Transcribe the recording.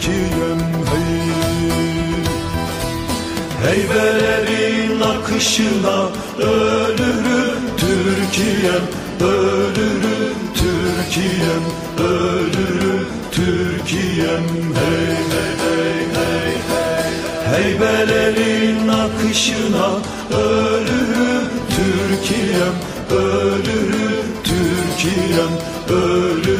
Türkiye'm hey Heybelerin akışına ölürüm Türkiye'm ölürüm Türkiye'm ölürüm Türkiye'm. Hey hey hey hey hey. Heybelerin akışına ölürüm Türkiye'm ölürüm Türkiye'm ölürüm